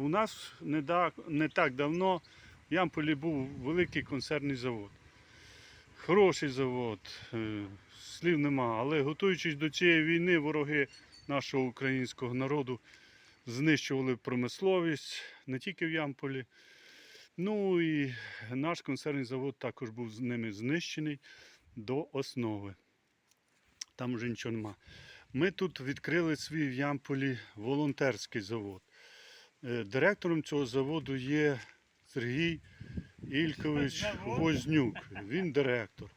у нас не, да, не так давно в Ямполі був великий консервний завод. Хороший завод, е, слів нема. Але готуючись до цієї війни, вороги нашого українського народу знищували промисловість не тільки в Ямполі. Ну і наш консервний завод також був з ними знищений до основи. Там вже нічого нема. Ми тут відкрили свій в Ямполі волонтерський завод. Е, Директором цього заводу є Сергій Ількович Вознюк. Він директор.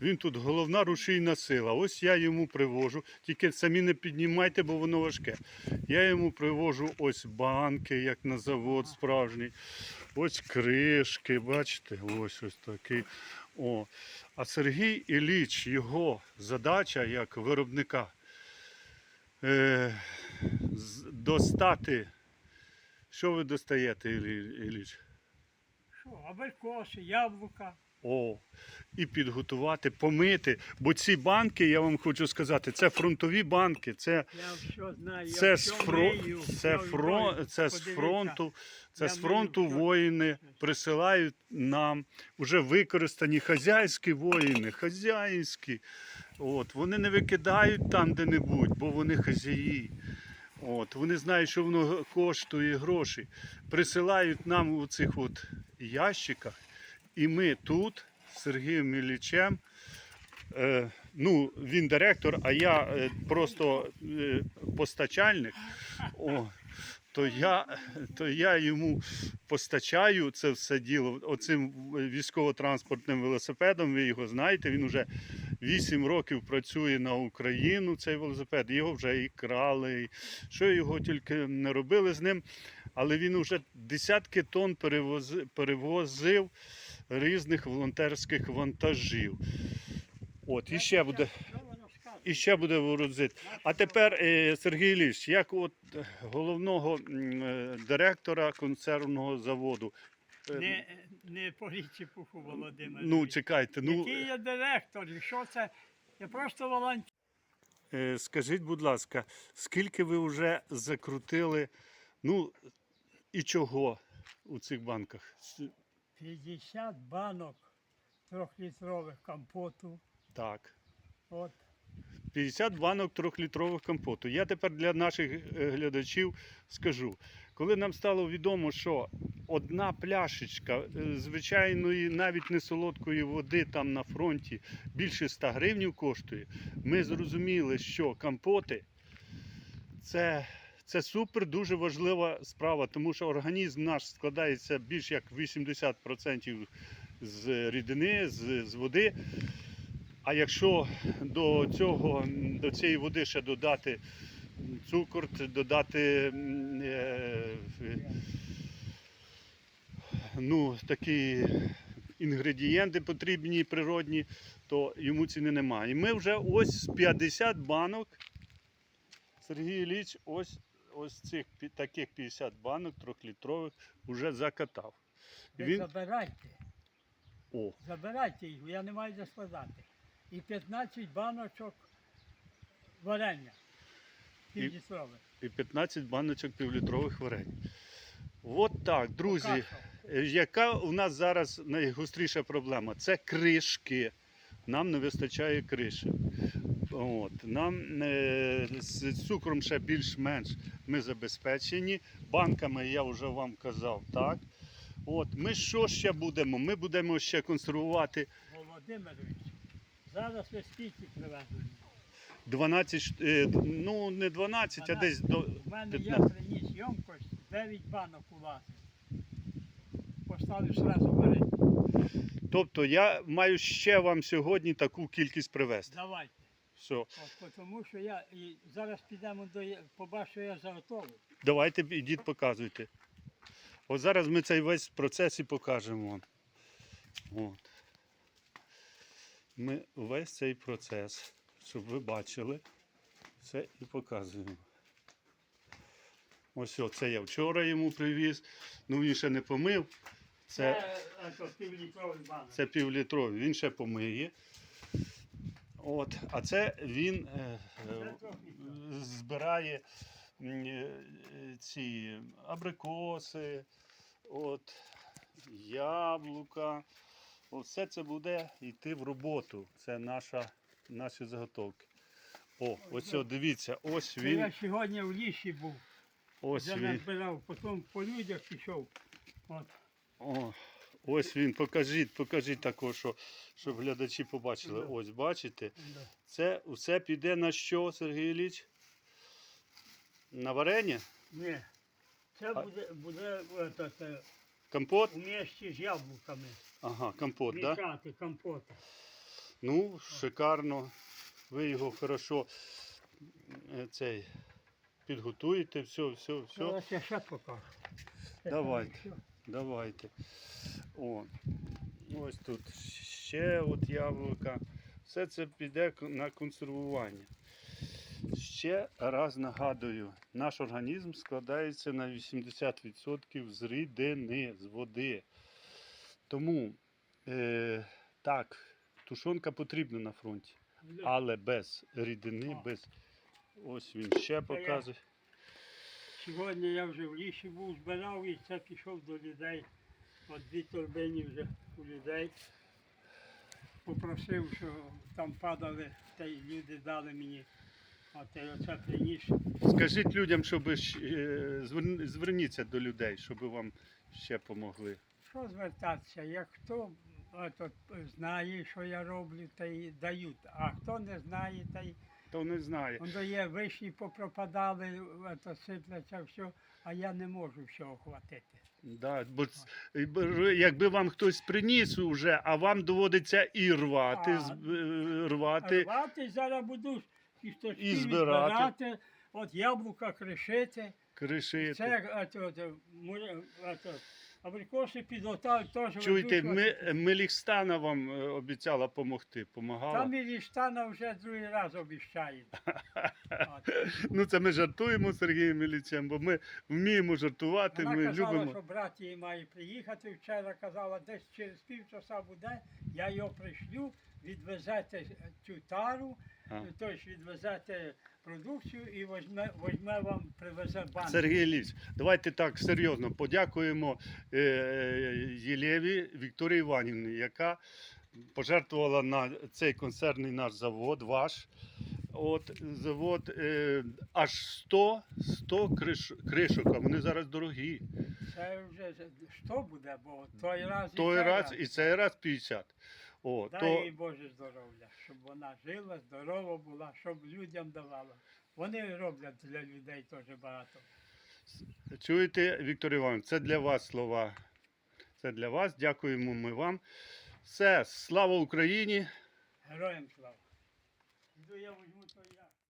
Він тут головна рушійна сила. Ось я йому привожу. Тільки самі не піднімайте, бо воно важке. Я йому привожу ось банки, як на завод справжній. Ось кришки, бачите, ось ось такий. О. А Сергій Іліч, його задача як виробника е, достати. Що ви достаєте, Ілі- Іліч? Що, абрикоси, яблука. О, і підготувати, помити. Бо ці банки, я вам хочу сказати, це фронтові банки, це, Я знаю. це, я з, фро... мию, це, все це з фронту, це Я з фронту все. воїни присилають нам вже використані хазяйські воїни, хазяйські. От, вони не викидають там де-небудь, бо вони хазяї. От, вони знають, що воно коштує гроші. Присилають нам у цих от ящиках, і ми тут з Сергієм Іллічем, е, ну, він директор, а я е, просто е, постачальник. О, то я, то я йому постачаю це все діло оцим військово-транспортним велосипедом. Ви його знаєте, він вже 8 років працює на Україну. Цей велосипед. Його вже і крали, і що його тільки не робили з ним. Але він вже десятки тонн перевозив, перевозив різних волонтерських вантажів. От, і ще буде. І ще буде ворозити. А тепер, е, Сергій Ілліч, як от головного е, директора концернного заводу. Е, Не, не поліці пуху Володимир. Ну, чекайте, ну Який я директор? І що це? Я просто волонтер. е, скажіть, будь ласка, скільки ви вже закрутили, ну і чого у цих банках? С- 50 банок трьохлітрових компоту. Так. От. 50 банок трьохлітрових компоту. Я тепер для наших е, глядачів скажу. Коли нам стало відомо, що одна пляшечка е, звичайної, навіть не солодкої води там на фронті більше 100 гривень коштує, ми зрозуміли, що компоти це, це супер дуже важлива справа, тому що організм наш складається більш як 80% з рідини, з, з води. А якщо до цього, до цієї води ще додати цукор, додати е, ну, такі інгредієнти потрібні природні, то йому ціни немає. І ми вже ось з 50 банок, Сергій Ілліч, ось, ось цих таких 50 банок трьохлітрових вже закатав. Ви він, забирайте. о, Забирайте їх, я не маю де складати. І 15 баночок варення. Півлітрове. і 15 баночок півлітрових варень. От так, друзі. Е, Яка у нас зараз найгостріша проблема? Це кришки. Нам не вистачає кришок. От. Нам е, з цукром ще більш-менш ми забезпечені. Банками я вже вам казав, так. От. Ми що ще будемо? Ми будемо ще консервувати Володимирович, зараз ви скільки привезли? 12, е, ну не 12, а десь до У мене я 15. приніс ємкость, 9 банок улазить. Поставлю сразу варити. Тобто я маю ще вам сьогодні таку кількість привезти. Давайте. Все. От, тому що я і зараз підемо до побачу, я заготовив. Давайте ідіть показуйте. От зараз ми цей весь процес і покажемо вам. От. Ми весь цей процес, щоб ви бачили, це і показуємо. Ось це я вчора йому привіз. Ну він ще не помив. Це, півлітровий це півлітровий, він ще помиє. От, а це він е, е, збирає е, е, ці абрикоси, от, яблука. От Все це буде йти в роботу. Це наша, наші заготовки. О, ось о, дивіться, ось він. я сьогодні в лісі був, Ось вже він. назбирав, потім по людях пішов. От. О, ось він. Покажіть, покажіть також, що, щоб глядачі побачили. Да. Ось, бачите? Да. Це все піде на що, Сергій Ілліч? На варення? Ні. Це буде, буде це, Компот? у місті з яблуками. Ага, компот, так? Да? Компота. Ну, шикарно. Ви його хорошо е, цей, підготуєте, все, все, все. Я ще покажу. Давайте. Давайте. О, ось тут ще от яблука. Все це піде на консервування. Ще раз нагадую, наш організм складається на 80% з рідини, з води. Тому е, так, тушонка потрібна на фронті, але без рідини, без. Ось він ще показує. Сьогодні я вже в лісі був, збирав і це пішов до людей. От дві торбині вже у людей. Попросив, що там падали, та й люди дали мені. От я оце приніс. Скажіть людям, щоб е, зверніться до людей, щоб вам ще помогли. Що звертатися? Як хто ето, знає, що я роблю, та й дають. А хто не знає, та й То не знає. воно є вишні попропадали, ето, сипляться все, а я не можу всього хватити. Да, бо ц- і якби вам хтось приніс уже, а вам доводиться і рвати, А. з- е, рвати. Рвати зараз буду кісточки І збирати. відбирати, от яблука кришити. кришити. Це ето, ето, мур- ето, абрикоси підготовлять теж. Чуєте, ведуть, ми, Мелікстана вам е, обіцяла допомогти. Помагала? Там і Ліштана вже другий раз обіщає. От. Ну це ми жартуємо з Сергієм Іллічем, бо ми вміємо жартувати, Вона ми казала, любимо. що брат її має приїхати. Вчора казала, десь через півчаса буде, я його пришлю, відвезете цю тару, Тобто відвезете продукцію і возьме, возьме вам, привезе банк. Сергій Ілліч, давайте так серйозно подякуємо е, Єлєві Вікторії Іванівні, яка пожертвувала на цей концерний наш завод, ваш. От завод е, аж 100, 100 криш, кришок, а вони зараз дорогі. Це вже що буде, бо той раз і Той цей раз і цей раз 50. О, Дай то, їй Боже здоров'я, щоб вона жила, здорова була, щоб людям давала. Вони роблять для людей теж багато. чуєте, Віктор Іванович, це для вас слова. Це для вас. Дякуємо ми вам. Все, слава Україні! Героям слава. Іду я візьму то я.